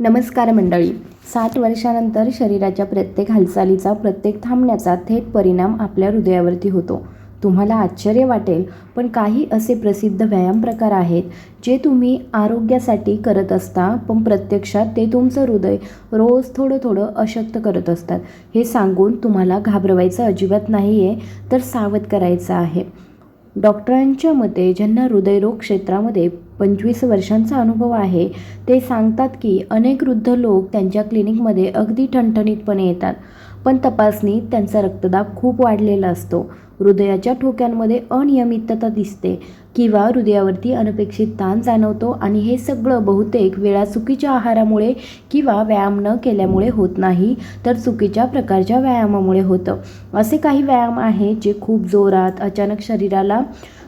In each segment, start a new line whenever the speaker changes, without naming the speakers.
नमस्कार मंडळी. साठ वर्षानंतर शरीराच्या प्रत्येक हालचालीचा प्रत्येक थांबण्याचा थेट परिणाम आपल्या हृदयावरती होतो. तुम्हाला आश्चर्य वाटेल पण काही असे प्रसिद्ध व्यायाम प्रकार आहेत जे तुम्ही आरोग्यासाठी करत असता पण प्रत्यक्षात ते तुमचं हृदय रोज थोडं थोडं अशक्त करत असतात. हे सांगून तुम्हाला घाबरवायचं अजिबात नाही आहे तर सावध करायचं आहे. डॉक्टरांच्या मते ज्यांना हृदयरोग क्षेत्रामध्ये पंचवीस वर्षांचा अनुभव आहे. ते सांगतात की अनेक वृद्ध लोक त्यांच्या क्लिनिकमध्ये अगदी ठणठणीतपणे येतात पण तपासणीत त्यांचा रक्तदाब खूप वाढलेला असतो. हृदयाच्या ठोक्यांमध्ये अनियमितता दिसते किंवा हृदयावरती अनपेक्षित ताण जाणवतो आणि हे सगळं बहुतेक वेळा चुकीच्या आहारामुळे किंवा व्यायाम न केल्यामुळे होत नाही तर चुकीच्या प्रकारच्या व्यायामामुळे होतं. असे काही व्यायाम आहे जे खूप जोरात अचानक शरीराला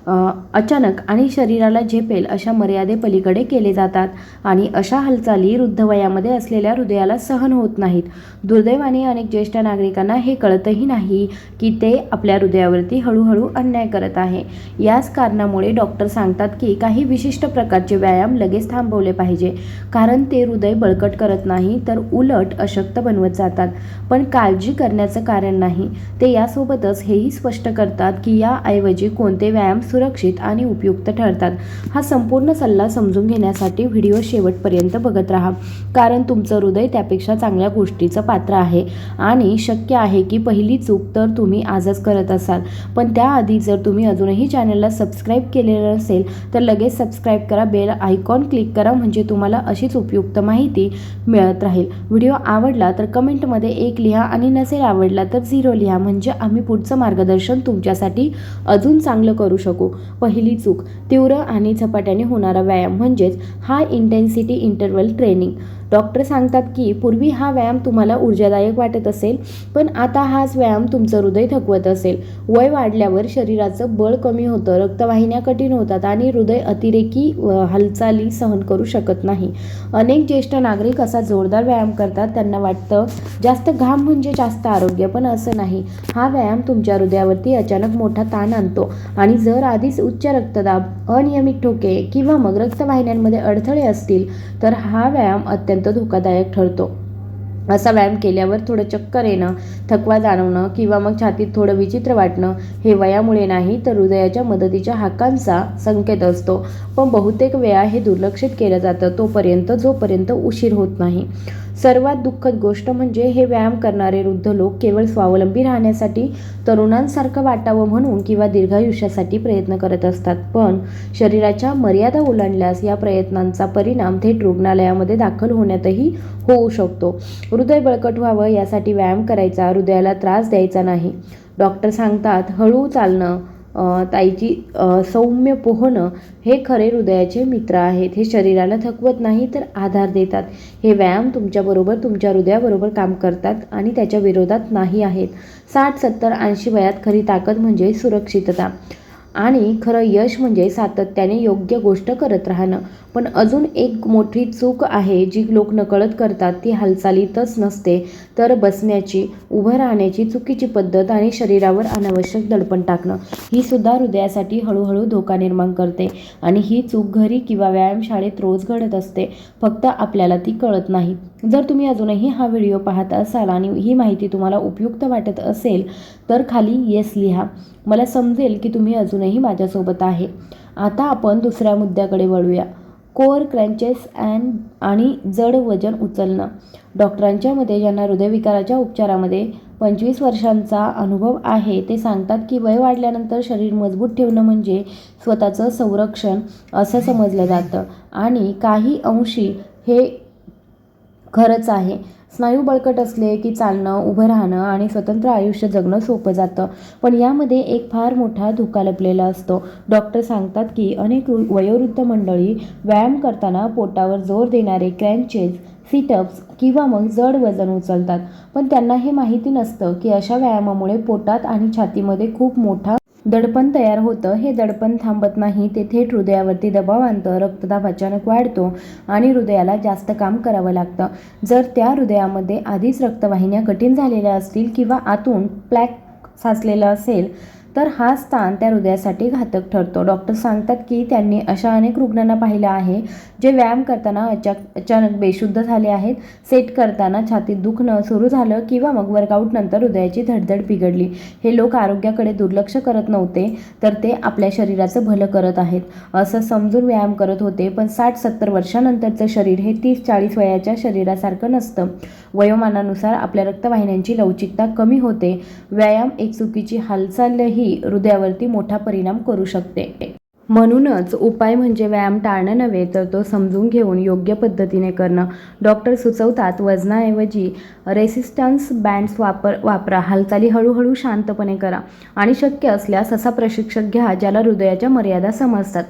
अचानक आणि शरीराला झेपेल अशा मर्यादेपलीकडे केले जातात आणि अशा हालचाली वृद्ध वयामध्ये असलेल्या हृदयाला सहन होत नाहीत. दुर्दैवाने अनेक ज्येष्ठ नागरिकांना हे कळतही नाही की ते आपल्या हृदयावरती हळूहळू अन्याय करत आहे. याच कारणामुळे डॉक्टर सांगतात की काही विशिष्ट प्रकारचे व्यायाम लगेच थांबवले पाहिजे. कारण ते हृदय बळकट करत नाही तर उलट अशक्त बनवत जातात. पण काळजी करण्याचं कारण नाही. ते यासोबतच हेही स्पष्ट करतात की याऐवजी कोणते व्यायाम सुरक्षित आणि उपयुक्त ठरतात. हा संपूर्ण सल्ला समजून घेण्यासाठी व्हिडिओ शेवटपर्यंत बघत राहा. कारण तुमचं हृदय त्यापेक्षा चांगल्या गोष्टीचं पात्र आहे आणि शक्य आहे की पहिली चूक तर तुम्ही आजच करत असाल. पण त्याआधी जर तुम्ही अजूनही चॅनलला सबस्क्राईब केलेलं नसेल तर लगेच सबस्क्राईब करा बेल आयकॉन क्लिक करा म्हणजे तुम्हाला अशीच उपयुक्त माहिती मिळत राहील. व्हिडिओ आवडला तर कमेंटमध्ये एक लिहा आणि नसेल आवडला तर झिरो लिहा म्हणजे आम्ही पुढचं मार्गदर्शन तुमच्यासाठी अजून चांगलं करू शकू. पहिली चूक तीव्र आणि झपाट्याने होणारा व्यायाम म्हणजेच high intensity interval training doctor सांगतात की पूर्वी हा व्यायाम तुम्हाला ऊर्जादायक वाटत असेल पण आता हाच व्यायाम तुमचं हृदय थकवत असेल. वय वाढल्यावर शरीराचं बळ कमी होतं रक्तवाहिन्या कठीण होतात आणि हृदय अतिरेकी हालचाली सहन करू शकत नाही. अनेक ज्येष्ठ नागरिक असा जोरदार व्यायाम करतात त्यांना वाटतं जास्त घाम म्हणजे जास्त आरोग्य. पण असं नाही. हा व्यायाम तुमच्या हृदयावरती अचानक मोठा ताण आणतो आणि जर आधीच उच्च रक्तदाब अनियमित ठोके किंवा मग रक्तवाहिन्यांमध्ये अडथळे असतील तर हा व्यायाम अत्यंत धोकादायक ठरतो. असा व्यायाम केल्यावर थोडं चक्कर येणं थकवा जाणवणं किंवा मग छातीत थोडं विचित्र वाटणं हे वयामुळे नाही तर हृदयाच्या मदतीच्या हाकांचा संकेत असतो. पण बहुतेक वेळा हे दुर्लक्षित केलं जातं तोपर्यंत जोपर्यंत उशीर होत नाही. सर्वात दुःखद गोष्ट म्हणजे हे व्यायाम करणारे वृद्ध लोक केवळ स्वावलंबी राहण्यासाठी तरुणांसारखं वाटावं म्हणून किंवा दीर्घायुष्यासाठी प्रयत्न करत असतात. पण शरीराच्या मर्यादा ओलांडल्यास या प्रयत्नांचा परिणाम थेट रुग्णालयामध्ये दाखल होण्यातही होऊ शकतो. हृदय बळकट व्हावं यासाठी व्यायाम करायचा हृदयाला त्रास द्यायचा नाही. डॉक्टर सांगतात हळू चालणं ताईची सौम्य पोहणं हे खरे हृदयाचे मित्र आहेत. हे शरीराला थकवत नाही तर आधार देतात. हे व्यायाम तुमच्याबरोबर तुमच्या हृदयाबरोबर काम करतात आणि त्याच्या विरोधात नाही आहेत. साठ सत्तर ऐंशी वयात खरी ताकद म्हणजे सुरक्षितता. आणि खरं यश म्हणजे सातत्याने योग्य गोष्ट करत राहणं. पण अजून एक मोठी चूक आहे जी लोक नकळत करतात ती हालचालीतच नसते. तर बसण्याची उभं राहण्याची चुकीची पद्धत आणि शरीरावर अनावश्यक दडपण टाकणं ही सुद्धा हृदयासाठी हळूहळू धोका निर्माण करते. आणि ही चूक घरी किंवा व्यायामशाळेत रोज घडत असते फक्त आपल्याला ती कळत नाही. जर तुम्ही अजूनही हा व्हिडिओ पाहत असाल आणि ही माहिती तुम्हाला उपयुक्त वाटत असेल तर खाली येस लिहा. मला समजेल की तुम्ही अजून अजूनही माझ्यासोबत आहे. आता आपण दुसऱ्या मुद्द्याकडे वळूया. कोअर क्रँचेस अँड आणि जड वजन उचलणं. डॉक्टरांच्या मते ज्यांना हृदयविकाराच्या उपचारामध्ये पंचवीस वर्षांचा अनुभव आहे ते सांगतात की वय वाढल्यानंतर शरीर मजबूत ठेवणं म्हणजे स्वतःचं संरक्षण असं समजलं जातं. आणि काही अंशी हे खरंच आहे. स्नायू बळकट असले की चालणं उभं राहणं आणि स्वतंत्र आयुष्य जगणं सोपं जातं. पण यामध्ये एक फार मोठा धोका लपलेला असतो. डॉक्टर सांगतात की अनेक वृ- वयोवृद्ध मंडळी व्यायाम करताना पोटावर जोर देणारे क्रँचेस सिटअप्स किंवा मग जड वजन उचलतात. पण त्यांना हे माहिती नसतं की अशा व्यायामामुळे पोटात आणि छातीमध्ये खूप मोठा दडपण तयार होतं हे दडपण थांबत नाही ते थेट हृदयावरती दबाव आणतं रक्तदाब अचानक वाढतो आणि हृदयाला जास्त काम करावं लागतं. जर त्या हृदयामध्ये आधीच रक्तवाहिन्या कठीण झालेल्या असतील किंवा आतून प्लॅक साचलेलं असेल तर हा स्थान त्या हृदयासाठी घातक ठरतो. डॉक्टर सांगतात की त्यांनी अशा अनेक रुग्णांना पाहिलं आहे जे व्यायाम करताना अचा अचानक बेशुद्ध झाले आहेत. सेट करताना छातीत दुखणं सुरू झालं किंवा मग वर्कआउट नंतर हृदयाची धडधड बिघडली. हे लोक आरोग्याकडे दुर्लक्ष करत नव्हते तर ते आपल्या शरीराचं भलं करत आहेत. असं समजून व्यायाम करत होते पण साठ सत्तर वर्षानंतरचं शरीर हे तीस चाळीस वयाच्या शरीरासारखं नसतं. वयोमानानुसार आपल्या रक्तवाहिन्यांची लवचिकता कमी होते. व्यायाम एक चुकीची हालचालही हृदयावरती मोठा परिणाम करू शकते. म्हणूनच उपाय म्हणजे व्यायाम टाळणं नव्हे तर तो समजून घेऊन योग्य पद्धतीने करणं. डॉक्टर सुचवतात वजनाऐवजी रेसिस्टन्स बँड्स वापर वापरा हालचाली हळूहळू शांतपणे करा आणि शक्य असल्यास असा प्रशिक्षक घ्या ज्याला हृदयाच्या मर्यादा समजतात.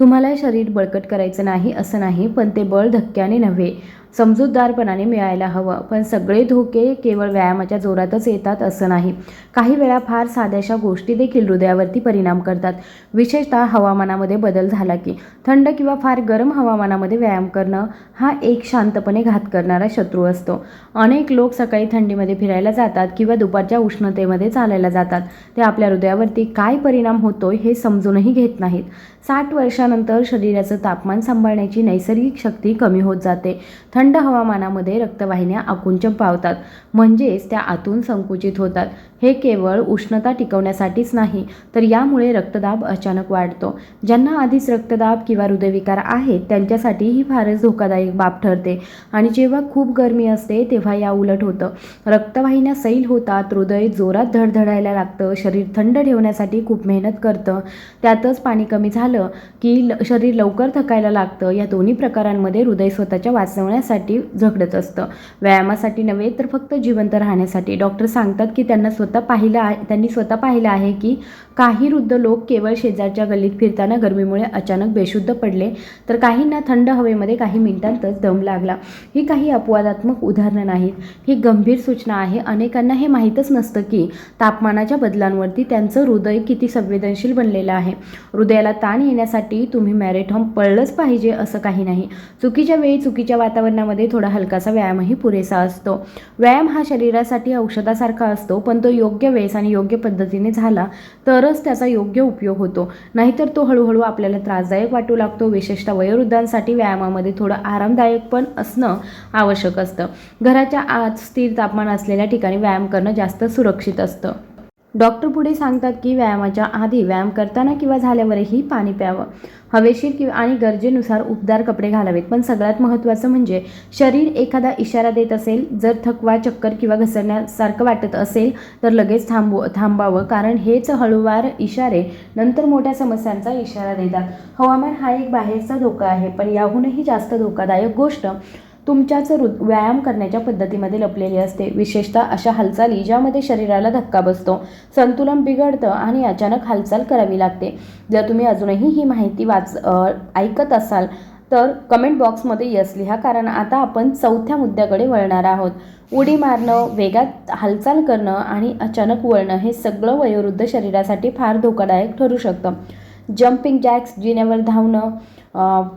तुम्हाला शरीर बळकट करायचं नाही असं नाही पण ते बळ धक्क्याने नव्हे. समजूतदारपणाने मिळायला हवं. पण सगळे धोके केवळ व्यायामाच्या जोरातच येतात असं नाही. काही वेळा फार साध्याशा गोष्टी देखील हृदयावरती परिणाम करतात. विशेषतः हवामानामध्ये बदल झाला की थंड किंवा फार गरम हवामानामध्ये व्यायाम करणं हा एक शांतपणे घात करणारा शत्रू असतो. अनेक लोक सकाळी थंडीमध्ये फिरायला जातात किंवा दुपारच्या उष्णतेमध्ये चालायला जातात. ते आपल्या हृदयावरती काय परिणाम होतो हे समजूनही घेत नाहीत. साठ वर्षानंतर शरीराचं तापमान सांभाळण्याची नैसर्गिक शक्ती कमी होत जाते. थंड हवामानामध्ये रक्तवाहिन्या आकुंचन पावतात. म्हणजेच त्या आतून संकुचित होतात. हे केवळ उष्णता टिकवण्यासाठीच नाही तर यामुळे रक्तदाब अचानक वाढतो. ज्यांना आधीच रक्तदाब किंवा हृदयविकार आहेत त्यांच्यासाठी ही फारच धोकादायक बाब ठरते. आणि जेव्हा खूप गरमी असते तेव्हा या उलट होतं. रक्तवाहिन्या सैल होतात हृदय जोरात धडधडायला लागतं शरीर थंड ठेवण्यासाठी खूप मेहनत करतं. त्यातच पाणी कमी झालं की ल शरीर लवकर थकायला लागतं. या दोन्ही प्रकारांमध्ये हृदय स्वतःच्या वाचवण्यासाठी झगडत असतं. व्यायामासाठी नव्हे तर फक्त जिवंत राहण्यासाठी. डॉक्टर सांगतात की त्यांना स्वतः पाहिलं आहे त्यांनी स्वतः पाहिलं आहे की काही वृद्ध लोक केवळ शेजारच्या गल्लीत फिरताना गरमीमुळे अचानक बेशुद्ध पडले तर काहींना थंड हवेमध्ये काही मिनिटांतच दम लागला. ही काही अपवादात्मक उदाहरणं नाहीत. ही गंभीर सूचना आहे. अनेकांना हे माहीतच नसतं की तापमानाच्या बदलांवरती त्यांचं हृदय किती संवेदनशील बनलेलं आहे. हृदयाला ताण येण्यासाठी तुम्ही मॅरेथॉन पळलंच पाहिजे असं काही नाही. चुकीच्या वेळी चुकीच्या वातावरणामध्ये थोडा हलकासा व्यायामही पुरेसा असतो. व्यायाम हा शरीरासाठी औषधासारखा असतो पण तो योग्य वेळेस आणि योग्य पद्धतीने झाला तरच त्याचा योग्य उपयोग होतो. नाहीतर तो हळूहळू आपल्याला त्रासदायक वाटू लागतो. विशेषतः वयोवृद्धांसाठी व्यायामामध्ये थोडं आरामदायक पण असणं आवश्यक असतं. घराच्या आत स्थिर तापमान असलेल्या ठिकाणी व्यायाम करणं जास्त सुरक्षित असतं. डॉक्टर पुढे सांगतात की व्यायामाच्या आधी व्यायाम करताना किंवा झाल्यावरही पाणी प्यावं. हवेशीर किंवा आणि गरजेनुसार उबदार कपडे घालावेत. पण सगळ्यात महत्त्वाचं म्हणजे शरीर एखादा इशारा देत असेल जर थकवा चक्कर किंवा घसरण्यासारखं वाटत असेल तर लगेच थांबव थांबावं. कारण हेच हळूवार इशारे नंतर मोठ्या समस्यांचा इशारा देतात. हवामान हा एक बाहेरचा धोका आहे पण याहूनही जास्त धोकादायक गोष्ट तुमच्याच हृ व्यायाम करण्याच्या पद्धतीमध्ये लपलेली असते. विशेषतः अशा हालचाली ज्यामध्ये शरीराला धक्का बसतो. संतुलन बिघडतं आणि अचानक हालचाल करावी लागते. जर तुम्ही अजूनही ही माहिती वाच ऐकत असाल तर कमेंट बॉक्समध्ये यस लिहा कारण आता आपण चौथ्या मुद्द्याकडे वळणार आहोत. उडी मारणं वेगात हालचाल करणं आणि अचानक वळणं हे सगळं वयोवृद्ध शरीरासाठी फार धोकादायक ठरू शकतं. जम्पिंग जॅक्स जिन्यावर धावणं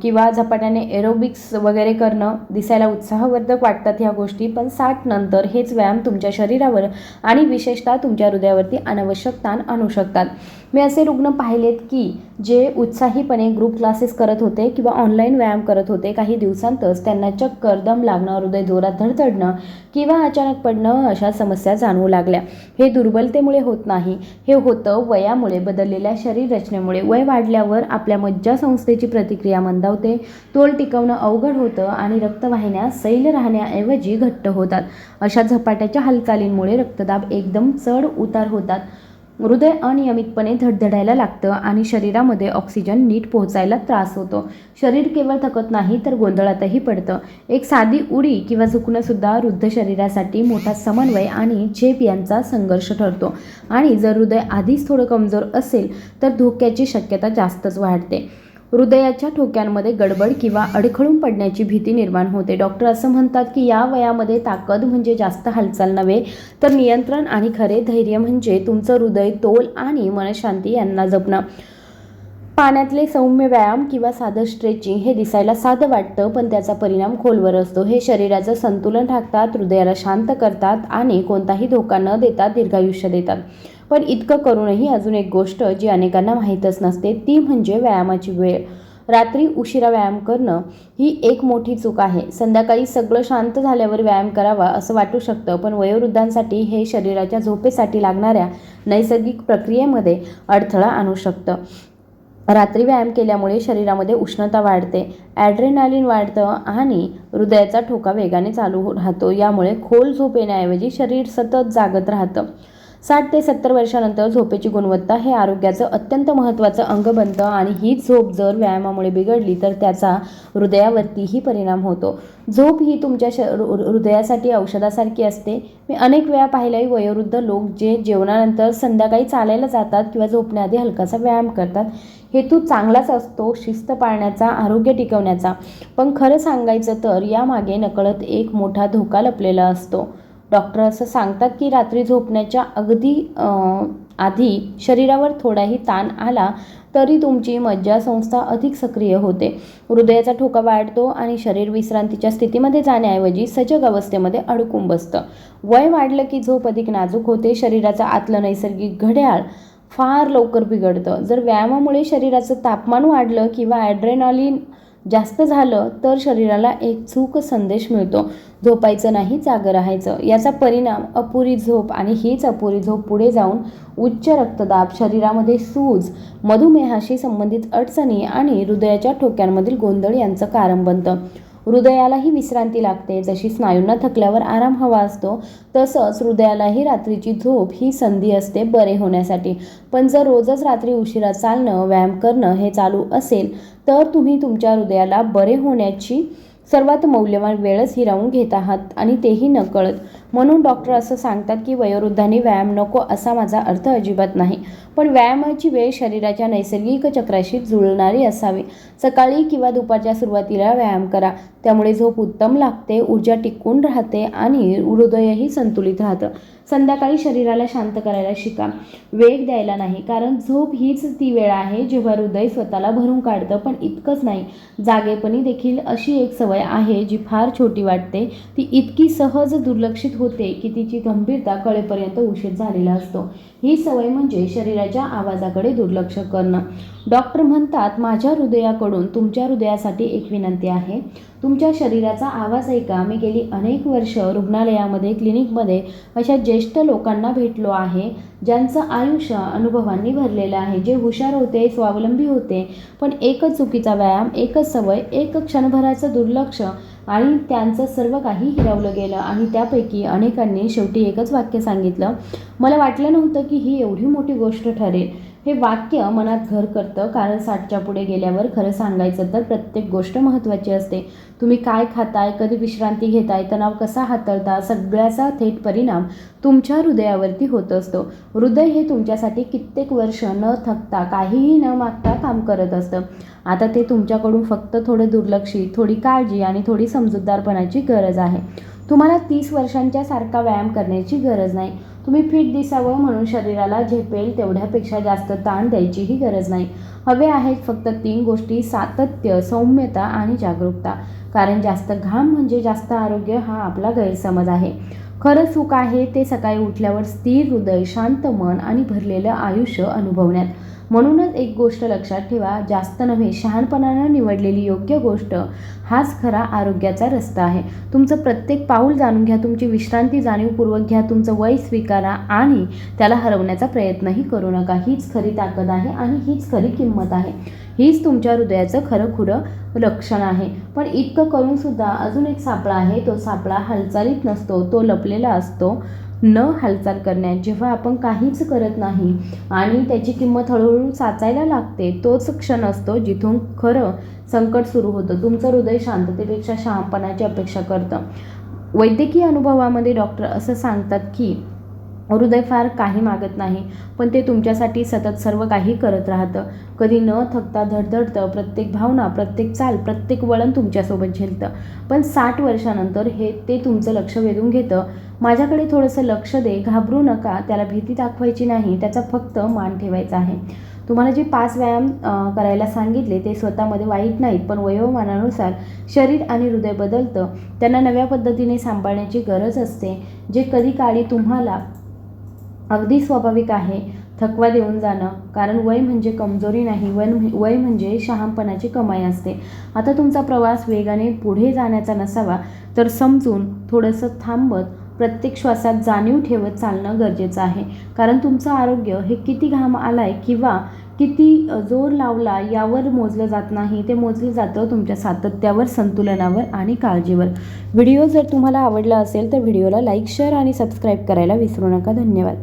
किंवा झपाट्याने एरोबिक्स वगैरे करणं दिसायला उत्साहवर्धक वाटतात ह्या गोष्टी पण साठ नंतर हेच व्यायाम तुमच्या शरीरावर आणि विशेषतः तुमच्या हृदयावरती अनावश्यक ताण आणू शकतात. मी असे रुग्ण पाहिलेत की जे उत्साहीपणे ग्रुप क्लासेस करत होते किंवा ऑनलाईन व्यायाम करत होते काही दिवसांतच त्यांना चक्कर दम लागणं हृदय जोरात धडधडणं किंवा अचानक पडणं अशा समस्या जाणवू लागल्या. हे दुर्बलतेमुळे होत नाही. हे होतं वयामुळे बदललेल्या शरीर रचनेमुळे. वय वाढल्यावर आपल्या मज्जासंस्थेची प्रतिक्रिया मंदावते तोल टिकवणं अवघड होतं आणि रक्तवाहिन्या सैल राहण्याऐवजी घट्ट होतात. अशा झपाट्याच्या हालचालींमुळे रक्तदाब एकदम चढ उतार होतात. हृदय अनियमितपणे धडधडायला लागतं आणि शरीरामध्ये ऑक्सिजन नीट पोहोचायला त्रास होतो. शरीर केवळ थकत नाही तर गोंधळातही पडतं. एक साधी उडी किंवा झुकणंसुद्धा वृद्ध शरीरासाठी मोठा समन्वय आणि झेप यांचा संघर्ष ठरतो. आणि जर हृदय आधीच थोडं कमजोर असेल तर धोक्याची शक्यता जास्तच वाढते. हृदयाच्या ठोक्यांमध्ये गडबड किंवा अडखळून पडण्याची भीती निर्माण होते. डॉक्टर असं म्हणतात की या वयामध्ये ताकद म्हणजे जास्त हालचाल नव्हे तर नियंत्रण आणि खरे धैर्य म्हणजे तुमचं हृदय तोल आणि मनशांती यांना जपणं. पाण्यातले सौम्य व्यायाम किंवा साधं स्ट्रेचिंग हे दिसायला साधं वाटतं पण त्याचा परिणाम खोलवर असतो. हे शरीराचं संतुलन राखतात हृदयाला शांत करतात आणि कोणताही धोका न देता दीर्घायुष्य देतात. पण इतकं करूनही अजून एक गोष्ट जी अनेकांना माहीतच नसते ती म्हणजे व्यायामाची वेळ. रात्री उशिरा व्यायाम करणं ही एक मोठी चूक आहे. संध्याकाळी सगळं शांत झाल्यावर व्यायाम करावा असं वाटू शकतं पण वयोवृद्धांसाठी हे शरीराच्या झोपेसाठी लागणाऱ्या नैसर्गिक प्रक्रियेमध्ये अडथळा आणू शकतं. रात्री व्यायाम केल्यामुळे शरीरामध्ये उष्णता वाढते ॲड्रेनालिन वाढतं आणि हृदयाचा ठोका वेगाने चालू राहतो. यामुळे खोल झोप येण्याऐवजी शरीर सतत जागत राहतं. साठ ते सत्तर वर्षानंतर झोपेची गुणवत्ता हे आरोग्याचं अत्यंत महत्त्वाचं अंग बनतं आणि ही झोप जर व्यायामामुळे बिघडली तर त्याचा हृदयावरतीही परिणाम होतो. झोप ही तुमच्या श हृदयासाठी औषधासारखी असते. मी अनेक वेळा पाहिलंय वयोवृद्ध लोक जे जेवणानंतर संध्याकाळी चालायला जातात किंवा झोपण्याआधी हलकासा व्यायाम करतात. हेतू चांगलाच असतो शिस्त पाळण्याचा आरोग्य टिकवण्याचा. पण खरं सांगायचं तर यामागे नकळत एक मोठा धोका लपलेला असतो. डॉक्टर असं सांगतात की रात्री झोपण्याच्या अगदी आधी शरीरावर थोडाही ताण आला तरी तुमची मज्जासंस्था अधिक सक्रिय होते. हृदयाचा ठोका वाढतो आणि शरीर विश्रांतीच्या स्थितीमध्ये जाण्याऐवजी सजग अवस्थेमध्ये अडकून बसतं. वय वाढलं की झोप अधिक नाजूक होते शरीराचं आतलं नैसर्गिक घड्याळ फार लवकर बिघडतं. जर व्यायामामुळे शरीराचं तापमान वाढलं किंवा ॲड्रेनॉलिन जास्त झालं तर शरीराला एक चूक संदेश मिळतो. झोपायचं नाही जागं राहायचं. याचा परिणाम अपुरी झोप आणि हीच अपुरी झोप पुढे जाऊन उच्च रक्तदाब शरीरामध्ये सूज मधुमेहाशी संबंधित अडचणी आणि हृदयाच्या ठोक्यांमधील गोंधळ यांचं कारण बनतं. हृदयालाही विश्रांती लागते. जशी स्नायूंना थकल्यावर आराम हवा असतो तसंच हृदयालाही रात्रीची झोप ही संधी असते बरे होण्यासाठी. पण जर रोजच रात्री उशिरा चालणं व्यायाम करणं हे चालू असेल तर तुम्ही तुमच्या हृदयाला बरे होण्याची सर्वात मौल्यवान वेळच हिरावून घेत आहात आणि तेही नकळत. म्हणून डॉक्टर असं सांगतात की वयोवृद्धांनी व्यायाम नको असा माझा अर्थ अजिबात नाही. पण व्यायामाची वेळ शरीराच्या नैसर्गिक चक्राशी जुळणारी असावी. सकाळी किंवा दुपारच्या सुरुवातीला व्यायाम करा. त्यामुळे झोप उत्तम लागते ऊर्जा टिकून राहते आणि हृदयही संतुलित राहतं. संध्याकाळी शरीराला शांत करायला शिका. वेग द्यायला नाही कारण झोप हीच ती वेळ आहे जेव्हा हृदय स्वतःला भरून काढतं पण इतकंच नाही. जागेपणी देखील अशी एक सवय आहे जी फार छोटी वाटते ती इतकी सहज दुर्लक्षित होते की तिची गंभीरता कळेपर्यंत उशीर झालेला असतो. ही सवय म्हणजे शरीराच्या आवाजाकडे दुर्लक्ष करणं. डॉक्टर म्हणतात माझ्या हृदयाकडून तुमच्या हृदयासाठी एक विनंती आहे. तुमच्या शरीराचा आवाज ऐका. मी गेली अनेक वर्ष रुग्णालयामध्ये क्लिनिकमध्ये अशा ज्येष्ठ लोकांना भेटलो आहे ज्यांचं आयुष्य अनुभवांनी भरलेलं आहे. जे हुशार होते स्वावलंबी होते पण एकच चुकीचा व्यायाम एकच सवय एक क्षणभराचं दुर्लक्ष आणि त्यांचं सर्व काही हिरावलं गेलं आणि त्यापैकी अनेकांनी शेवटी एकच वाक्य सांगितलं. मला वाटलं नव्हतं की ही एवढी मोठी गोष्ट ठरेल. हे वाक्य मनात घर करतं. कारण साठच्या पुढे गेल्यावर खरं सांगायचं तर प्रत्येक गोष्ट महत्त्वाची असते. तुम्ही काय खाताय कधी विश्रांती घेताय तणाव कसा हाताळता सगळ्याचा थेट परिणाम तुमच्या हृदयावरती होत असतो. हृदय हे तुमच्यासाठी कित्येक वर्ष न थकता काहीही न मागता काम करत असतं. आता ते तुमच्याकडून फक्त थोडं दुर्लक्षित थोडी काळजी आणि थोडी समजूतदारपणाची गरज आहे. तुम्हाला तीस वर्षांच्या सारखा व्यायाम करण्याची गरज नाही. तुम्ही फिट दिसावं म्हणून शरीराला झेपेल तेवढ्यापेक्षा जास्त ताण द्यायचीही गरज नाही. हवे आहेत फक्त तीन गोष्टी सातत्य सौम्यता आणि जागरूकता. कारण जास्त घाम म्हणजे जास्त आरोग्य हा आपला गैरसमज आहे. खरं सुख आहे ते सकाळी उठल्यावर स्थिर हृदय शांत मन आणि भरलेलं आयुष्य अनुभवण्यात. म्हणूनच एक गोष्ट लक्षात ठेवा जास्त नव्हे शहाणपणानं निवडलेली योग्य गोष्ट हाच खरा आरोग्याचा रस्ता आहे. तुमचं प्रत्येक पाऊल जाणून घ्या तुमची विश्रांती जाणीवपूर्वक घ्या तुमचं वय स्वीकारा आणि त्याला हरवण्याचा प्रयत्नही करू नका. हीच खरी ताकद आहे आणि हीच खरी किंमत आहे. हीच तुमच्या हृदयाचं खरं खुरं लक्षण आहे. पण इतकं करूनसुद्धा अजून एक सापळा आहे तो सापळा हालचालीत नसतो तो लपलेला असतो. न हालचाल करण्यात जेव्हा आपण काहीच करत नाही आणि त्याची किंमत हळूहळू साचायला लागते तोच क्षण असतो जिथून खरं संकट सुरू होतं. तुमचं हृदय शांततेपेक्षा शहापणाची अपेक्षा करतं. वैद्यकीय अनुभवामध्ये डॉक्टर असं सांगतात की हृदय फार काही मागत नाही पण ते तुमच्यासाठी सतत सर्व काही करत राहतं. कधी न थकता धडधडतं प्रत्येक भावना प्रत्येक चाल प्रत्येक वळण तुमच्यासोबत झेलतं. पण साठ वर्षानंतर हे ते तुमचं लक्ष वेधून घेतं. माझ्याकडे थोडंसं लक्ष दे घाबरू नका त्याला भीती दाखवायची नाही त्याचा फक्त मान ठेवायचा आहे. तुम्हाला जे पाच व्यायाम करायला सांगितले ते स्वतःमध्ये वाईट नाहीत पण वयोमानानुसार शरीर आणि हृदय बदलतं. त्यांना नव्या पद्धतीने सांभाळण्याची गरज असते. जे कधी काळी तुम्हाला अगदी स्वाभाविक आहे. थकवा देऊन जाणं कारण वय म्हणजे कमजोरी नाही वय वय म्हणजे शहाणपणाची कमाई असते. आता तुमचा प्रवास वेगाने पुढे जाण्याचा नसावा तर समजून थोडंसं थांबत प्रत्येक श्वासात जाणीव ठेवत चालणं गरजेचं आहे. कारण तुमचं आरोग्य हे किती घाम आलाय किंवा किती जोर लावला यावर मोजलं जात नाही ते मोजलं जातं तुमच्या सातत्यावर संतुलनावर आणि काळजीवर. व्हिडिओ जर तुम्हाला आवडला असेल तर व्हिडिओला लाईक शेअर आणि सबस्क्राईब करायला विसरू नका. धन्यवाद.